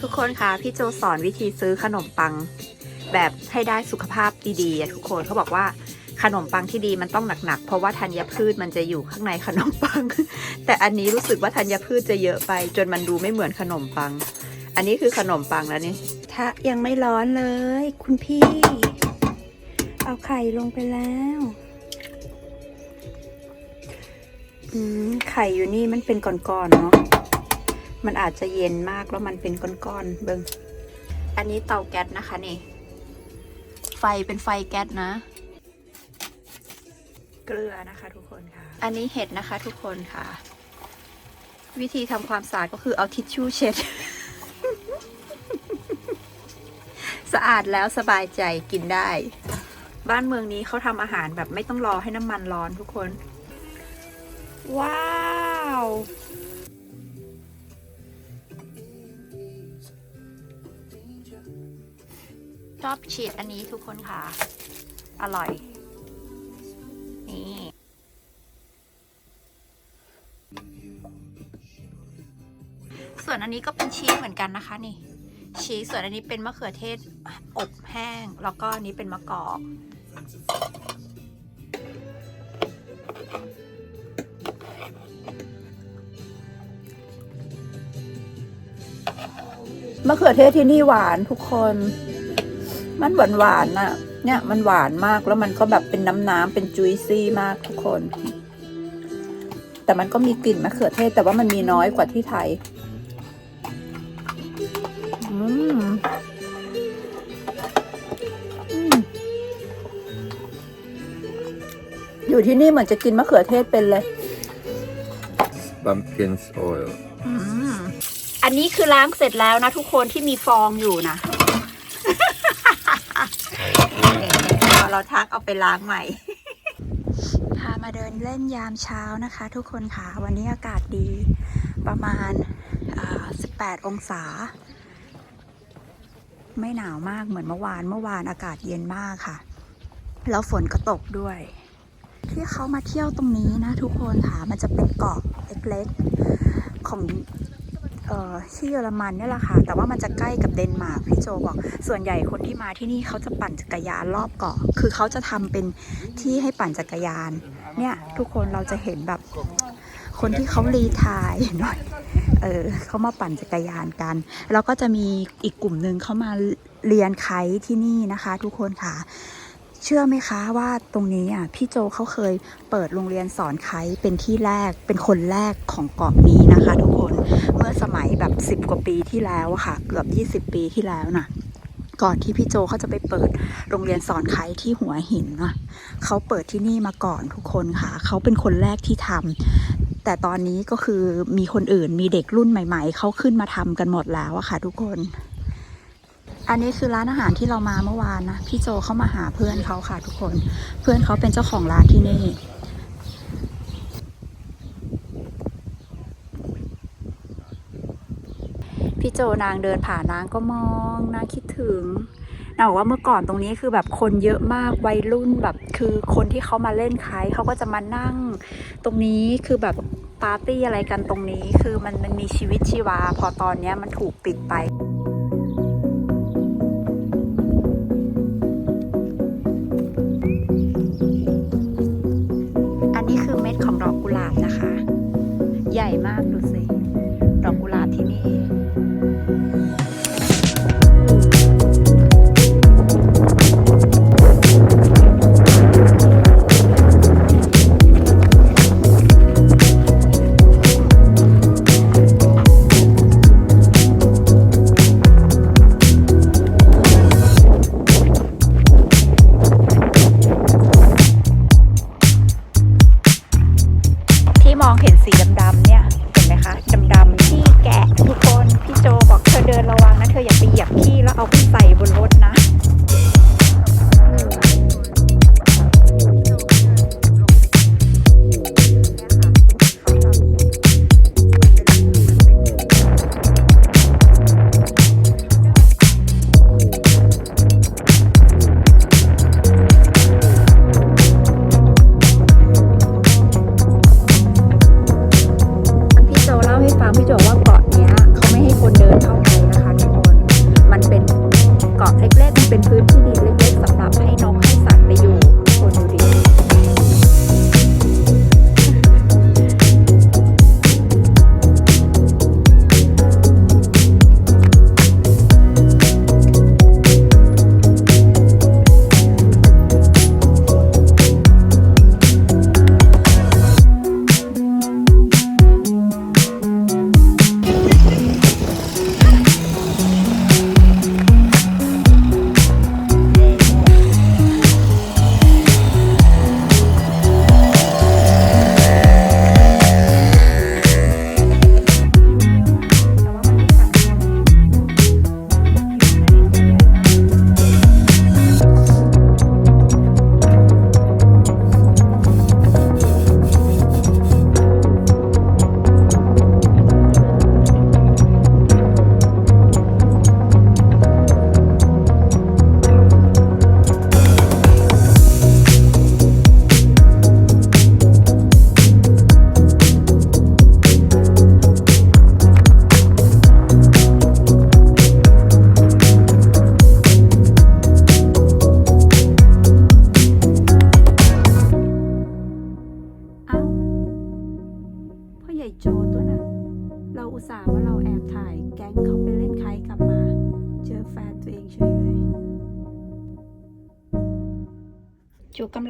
ทุกคนคะพี่โจสอนวิธีซื้อขนมปัง แบบให้ได้สุขภาพดีๆทุกคนเขาบอกว่าขนมปังที่ดีมันต้องหนักๆ เพราะว่าธัญพืชมันจะอยู่ข้างในขนมปัง แต่อันนี้รู้สึกว่าธัญพืชจะเยอะไป จนมันดูไม่เหมือนขนมปัง อันนี้คือขนมปังแล้วนี่ถ้ายังไม่ร้อนเลย คุณพี่ เอาไข่ลงไปแล้วอืมไข่อยู่นี่มันเป็นก้อนๆเนาะ มันอาจจะเย็นมากแล้วมันเป็นก้อนๆเบิงอันนี้เตาแก๊สนะคะนี่ ไฟเป็นไฟแก๊สนะ เกลือนะคะทุกคนค่ะ อันนี้เห็ดนะคะทุกคนค่ะ วิธีทำความสะอาดก็คือเอาทิชชู่เช็ด สะอาดแล้วสบายใจกินได้ บ้านเมืองนี้เขาทำอาหารแบบไม่ต้องรอให้น้ำมันร้อนทุกคน ว้าว ชอบฉีดอันนี้ทุกคนค่ะ อร่อย นี่ ส่วนอันนี้ก็เป็นชีสเหมือนกันนะคะนี่ ชีสส่วนอันนี้เป็นมะเขือเทศอบแห้ง แล้วก็อันนี้เป็นมะกอกมะเขือเทศที่นี่หวานทุกคน มันหวานหวานๆน่ะเนี่ยมันหวานมากแล้วมันก็แบบเป็นน้ำน้ำๆเป็นจุยซี่มากทุกคน แต่มันก็มีกลิ่นมะเขือเทศ แต่ว่ามันมีน้อยกว่าที่ไทย อืมอืมอยู่ที่นี่เหมือนจะกินมะเขือเทศเป็นเลย pumpkin's oil. อืมอันนี้คือล้างเสร็จแล้วนะทุกคนที่มีฟองอยู่นะ เราทักเอาไปล้างใหม่ พามาเดินเล่นยามเช้านะคะ ทุกคนค่ะ วันนี้อากาศดีประมาณ 18 องศา ไม่หนาวมากเหมือนเมื่อวาน เมื่อวานอากาศเย็นมากค่ะ แล้วฝนก็ตกด้วย ที่เขามาเที่ยวตรงนี้นะ ทุกคนค่ะ มันจะเป็นเกาะเล็กๆของ ที่เยอรมันเนี่ยแหละค่ะ แต่ว่ามันจะใกล้กับเดนมาร์กพี่โจบอก ส่วนใหญ่คนที่มาที่นี่เขาจะปั่นจักรยานรอบเกาะ คือเขาจะทำเป็นที่ให้ปั่นจักรยาน เนี่ยทุกคนเราจะเห็นแบบคนที่เขารีไทายหน่อย เออเขามาปั่นจักรยานกัน แล้วก็จะมีอีกกลุ่มหนึ่งเขามาเรียนไคที่นี่นะคะ ทุกคนค่ะ เชื่อไหมคะว่าตรงนี้อะพี่โจเขาเคยเปิดโรงเรียนสอนไคเป็นที่แรกเป็นคนแรกของเกาะนี้นะคะ ทุกคนเมื่อสมัยแบบ 10 กว่าปีที่แล้วอะค่ะ เกือบ 20 ปีที่แล้วน่ะก่อนที่พี่โจเขาจะไปเปิดโรงเรียนสอนไคท์ที่หัวหินนะเขาเปิดที่นี่มาก่อนทุกคนค่ะ เขาเป็นคนแรกที่ทำแต่ตอนนี้ก็คือมีคนอื่นมีเด็กรุ่นใหม่ ๆเขาขึ้นมาทำกันหมดแล้วอะค่ะ ทุกคน อันนี้คือร้านอาหารที่เรามาเมื่อวานนะพี่โจเข้ามาหาเพื่อนเขาค่ะทุกคน เพื่อนเขาเป็นเจ้าของร้านที่นี่พี่โจนางเดินผ่านนางก็มองนางคิดถึงนางบอกว่าเมื่อก่อนตรงนี้คือแบบคนเยอะมากวัยรุ่นแบบ คือคนที่เขามาเล่นคล้ายเขาก็จะมานั่ง ตรงนี้คือแบบปาร์ตี้อะไรกันตรงนี้ คือมันมันมีชีวิตชีวา พอตอนเนี้ยมันถูกปิดไป ให 60 chỗ.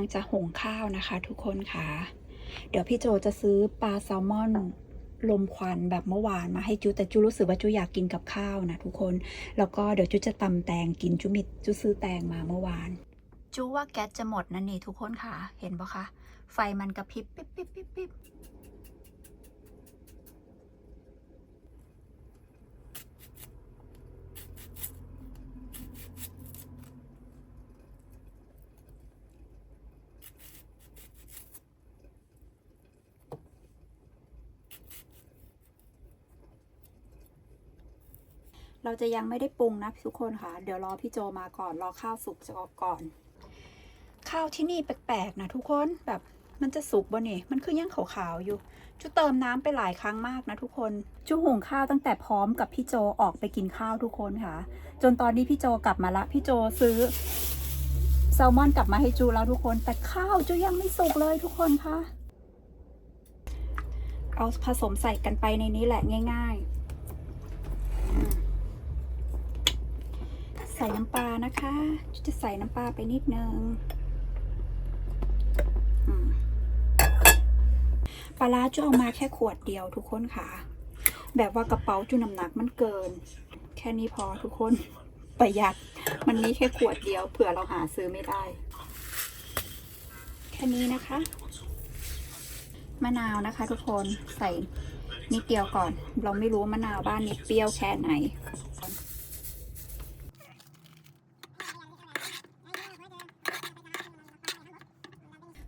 ลังจะหุงข้าวนะคะ ทุกคนค่ะ เดี๋ยวพี่โจจะซื้อปลาแซลมอนลมควันแบบเมื่อวานมาให้จูแต่จูรู้สึกว่าจูอยากกินกับข้าวนะทุกคน แล้วก็เดี๋ยวจูจะตำแตงกินจูมิดจูซื้อแตงมาเมื่อวาน จูว่าแก๊สจะหมดนั่นนี่ทุกคนค่ะ เห็นปะคะ ไฟมันกระพริบปิ๊บปิ๊บปิ๊บปิ๊บ เราจะยังไม่ได้ปรุงนะทุกคนค่ะ เดี๋ยวรอพี่โจมาก่อนรอข้าวสุกจะก่อน ข้าวที่นี่แปลกๆนะทุกคนแบบมันจะสุกบ่เนี่ยมันคือยังขาวๆอยู่ จูเติมน้ำไปหลายครั้งมากนะทุกคน จูหุงข้าวตั้งแต่พร้อมกับพี่โจออกไปกินข้าวทุกคนค่ะ จนตอนนี้พี่โจกลับมาละ พี่โจซื้อแซลมอนกลับมาให้จูแล้วทุกคน แต่ข้าวจูยังไม่สุกเลยทุกคนค่ะ เอาผสมใส่กันไปในนี้แหละง่าย ๆอืมใส่ น้ำปลานะคะจูจะใส่น้ำปลาไปนิดนึงปลาร้าจูเอามาแค่ขวดเดียวทุกคนค่ะ แบบว่ากระเป๋าจูน้ำหนักมันเกิน แค่นี้พอทุกคนประหยัด มันมีแค่ขวดเดียวเผื่อเราหาซื้อไม่ได้ แค่นี้นะคะ มะนาวนะคะ ทุกคนใส่นิดเดียวก่อน เราไม่รู้มะนาวบ้านนี้เปรี้ยวแค่ไหน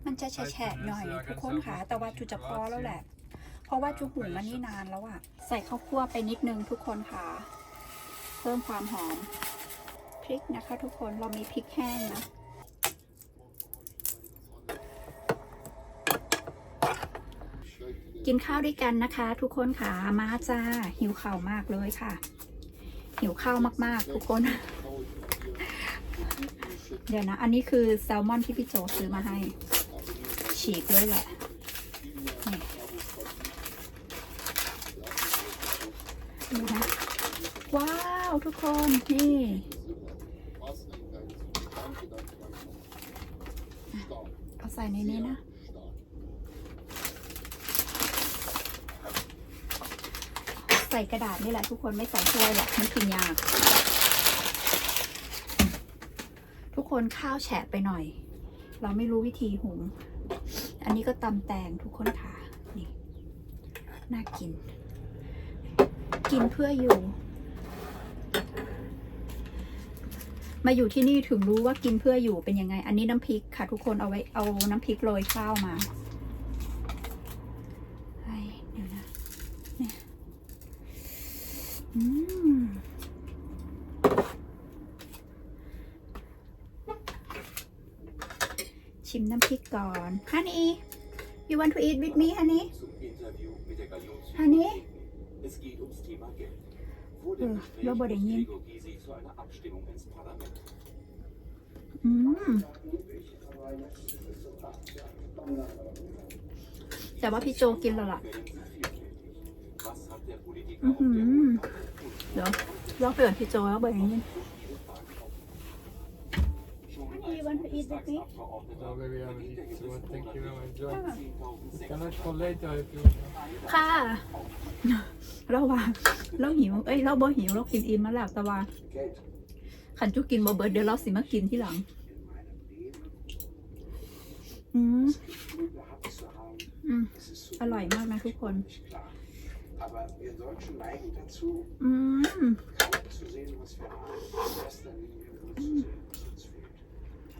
มันจะ แฉะๆหน่อยทุกคนค่ะแต่ว่าจูจะพอแล้วแหละ เพราะว่าจูหุงมันนี่นานแล้วอะใส่ข้าวคั่วไปนิดนึงทุกคนค่ะ เพิ่มความหอมพริกนะคะ ทุกคนเรามีพริกแห้งนะกินข้าวด้วยกันนะคะ ทุกคนค่ะมาจ้าหิวข้าวมากเลยค่ะ หิวข้าวมากๆ ทุกคน เดี๋ยวนะ อันนี้คือแซลมอนที่พี่โจซื้อมาให้ ฉีกด้วยแหละดูนะ ว้าวทุกคนนี่เอาใส่ในนี้นะใส่กระดาษนี่แหละทุกคนไม่ใส่ถ้วยหรอกมันกินยาก ทุกคนข้าวแฉะไปหน่อย เราไม่รู้วิธีหุง อันนี้ก็ตำแตงทุกคนค่ะนี่น่ากิน กินเพื่ออยู่ มาอยู่ที่นี่ถึงรู้ว่ากินเพื่ออยู่เป็นยังไง อันนี้น้ำพริกค่ะ ทุกคนเอาไว้เอาน้ำพริกโรยข้าวมาไอ้เดี๋ยวนะเนี่ยอืม ชิมน้ำพริกก่อน Honey you want to eat with me Honey zum Interview mit der Galionsfigur. Honey Es geht ums Thema Geld. Vor dem Ja, Gespräch ja, aber muss den hier. Gregor Gysi zu einer Abstimmung ins Parlament. อืมแต่ว่าพี่โจกินแล้วล่ะ Was hat der Politiker อือ auf หื der อเดี๋ยวลองเปลี่ยนพี่โจแล้วเบอร์นี้ Honey you want to eat with me Bundestagsabgeordneter No, baby, I will verdient der eat. So Gewissen thank you very much. Enjoy. 10.600 Can I call later if you ค่ะ เราว่าเราหิว เอ้ย เราบ่หิว เรากินอิ่มมาแล้วแต่ว่าขันจุกินบ่เบิดเดี๋ยวเราสิมากินที่หลัง อืมอืมอร่อยมากนะทุกคน Aber wir Deutschen neigen dazu, อืม kaum zu sehen, was wir haben, in erster Linie nur zu sehen, was uns fehlt.